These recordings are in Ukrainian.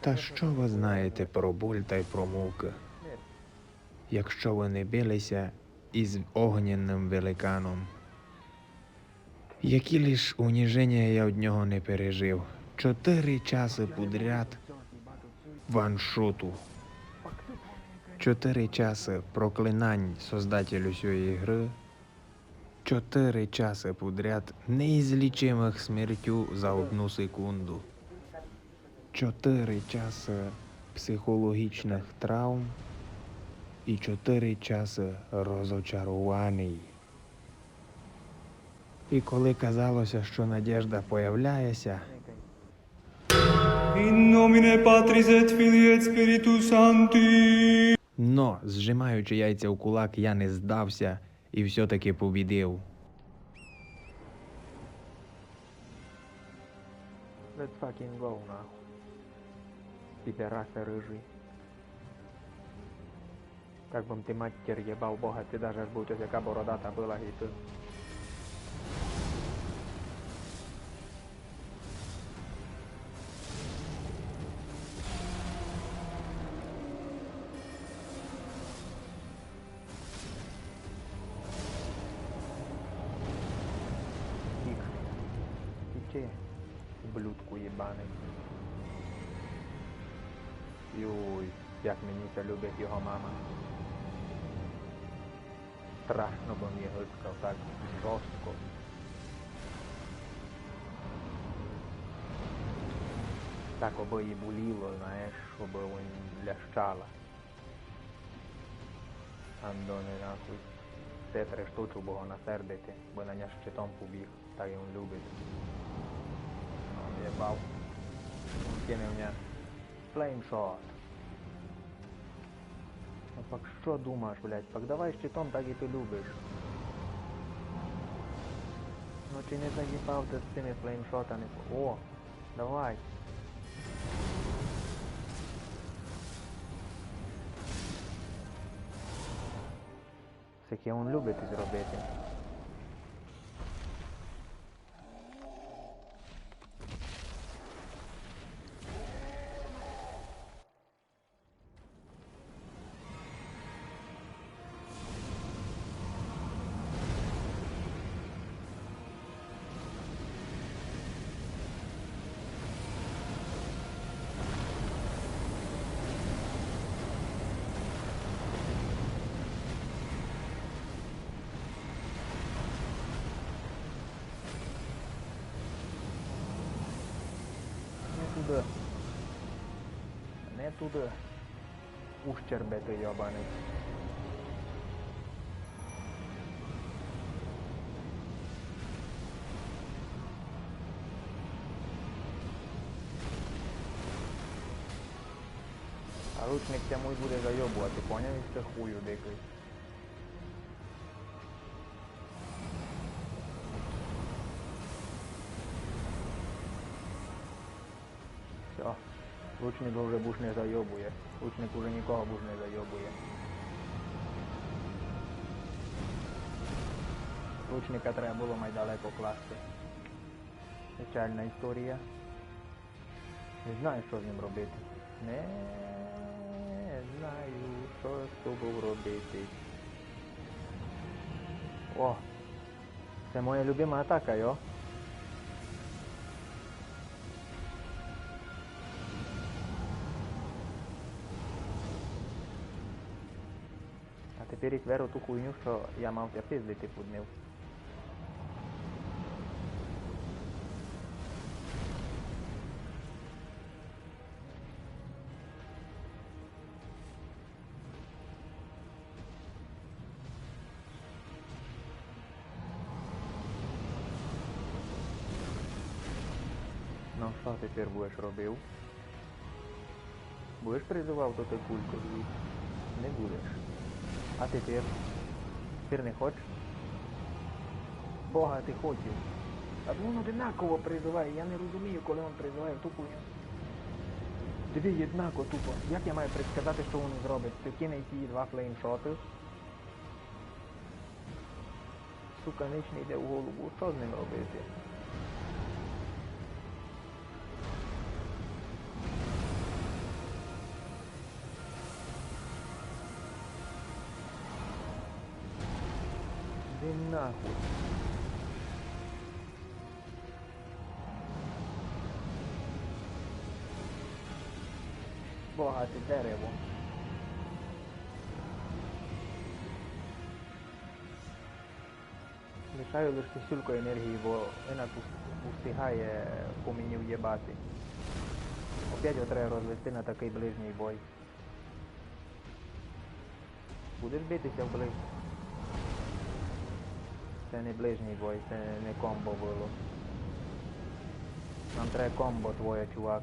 Та що ви знаєте про боль та й про муки, якщо ви не билися із огненним великаном? Які лиш уніження я від нього не пережив. Чотири часи подряд ваншоту. Чотири часи проклинань создателю цієї гри. Чотири часи подряд неізлічимих смертю за одну секунду. Чотири часи психологічних травм і чотири часи розочарувань. І коли казалося, що надіжда появляється, In nomine Patris et Filii et Spiritus Sancti. но, зжимаючи яйця в кулак, я не здався і все-таки побідив. Let's fucking go, нахуй Пидораса рыжий. Как бы ты матер ебал бога, ты даже будь ось яка бородата була і ти. Тих. Тіче, блюдку єбаний. Юй, як мені це любить його мама. Страшно бо мені гискав так жорстко. Так оби їй боліло, знаєш, щоб він лящала. Андони нахуй. Це три штучу, бо його насердити, бо на нього щитом побіг, так він любить. Он єбав. Мене. Флеймшот. Ну пак що думаєш, блядь? Пак давай щитом, так і ти любиш. Ну чи не заїбав ти з цими флеймшотами? О, давай. Таке він любить зробити. Не туди. Не туди. Ущербе ти йобаний. А ручник ця мой буде зайобувати, поняв? І це хую дикий. Все. Лучник вже буш не зайобує. Лучник уже нікого буш не зайобує. Лучника треба було майдалеко класти. Печальна історія. Не знаю, що з ним робити. Не знаю, що з тобою робити. О! Це моя любима атака, йо. Їх веру ту хуйню, що я мав тебе пиздити пуднив. Ну, що тепер будеш робив? Будеш призивав до кульку? Не будеш. А тепер? Тепер не хочеш? Бога ти хочеш. А він одинаково призиває, я не розумію, коли він призиває ту хуйню. Дві однаково тупо. Як я маю предсказати, що він зробить? Ти кине ті два флеймшоти. Сука, ніч не йде в голову. Що з ним робити? І нахуй. Богате дерево. Лишаю лише сюльку енергії, бо вона встигає по мені в'єбати. Опять треба розвести на такий ближній бой. Будеш битися в ближній? Це не ближній бой, це не комбо було. Нам треба комбо твоє, чувак.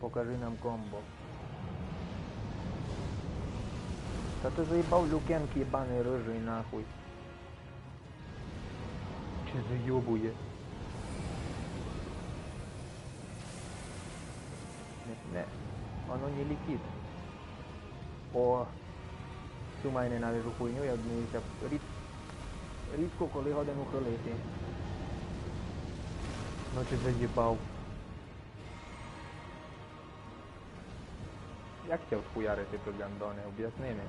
Покажи нам комбо. Та ти заїбав люкенки єбаний рижий нахуй. Чи зайобує? Не, не. Воно не летить. О, цю маю ненавижу хуйню, я дивився рід... рідко коли годен ухилити. Ну чи заїбав. Як тебе вхуярити тут гандони? Об'ясни мені.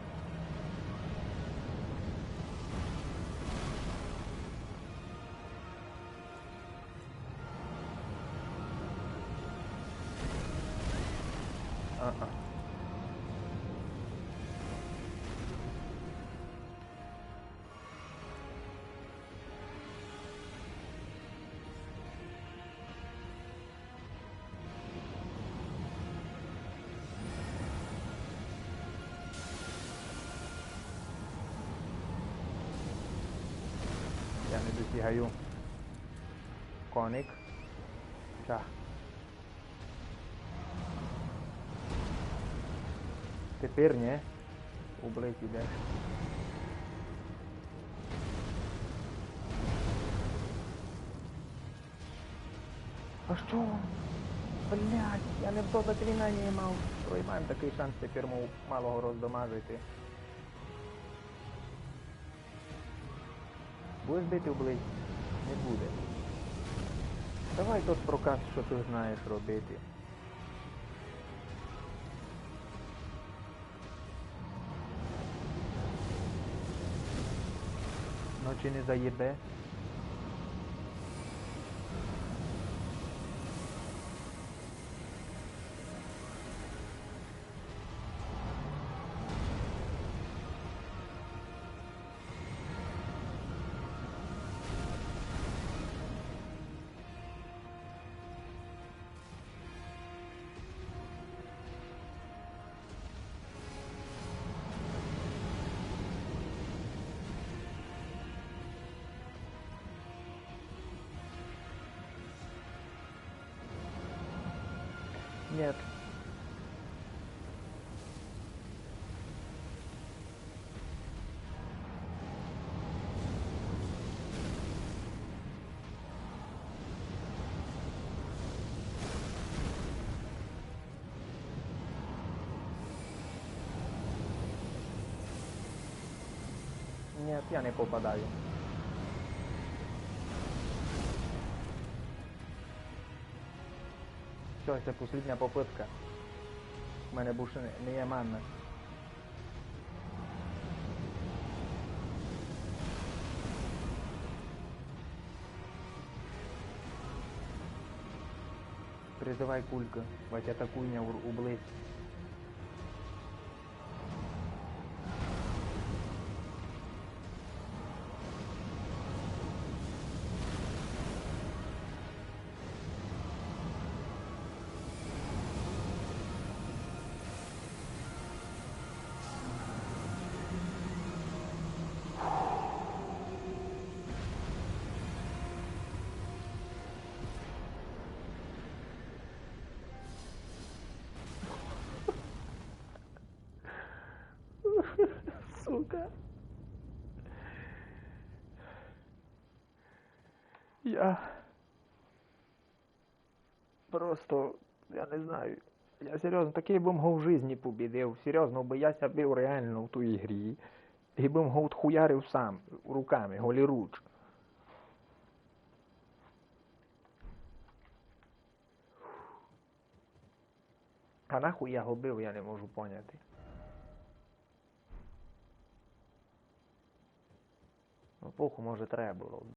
Не досягаю. Коник. Ча. Тепер ні. Ублить ідеш. А що? Блять, я не в то заклинання мав. Проймаємо такий шанс тепер малого роздомажити. Будеш бити облич? Не буде. Давай тот проказ, що ти знаєш робити. Ночі не заєбе? Нет. Нет, я не попадаю. Все, це послідня попитка. У мене більше не- є манна. Призивай кулька, бать атакуйня у- ублизь. Сука. Я просто, я не знаю. Я серйозно, такий би його в житті побідив. Серйозно, бо я бив реально в ту ігрі. І би його хуярив сам, руками, голіруч. А нахуй я бив, я не можу поняти. Ну, похуй, може треба було.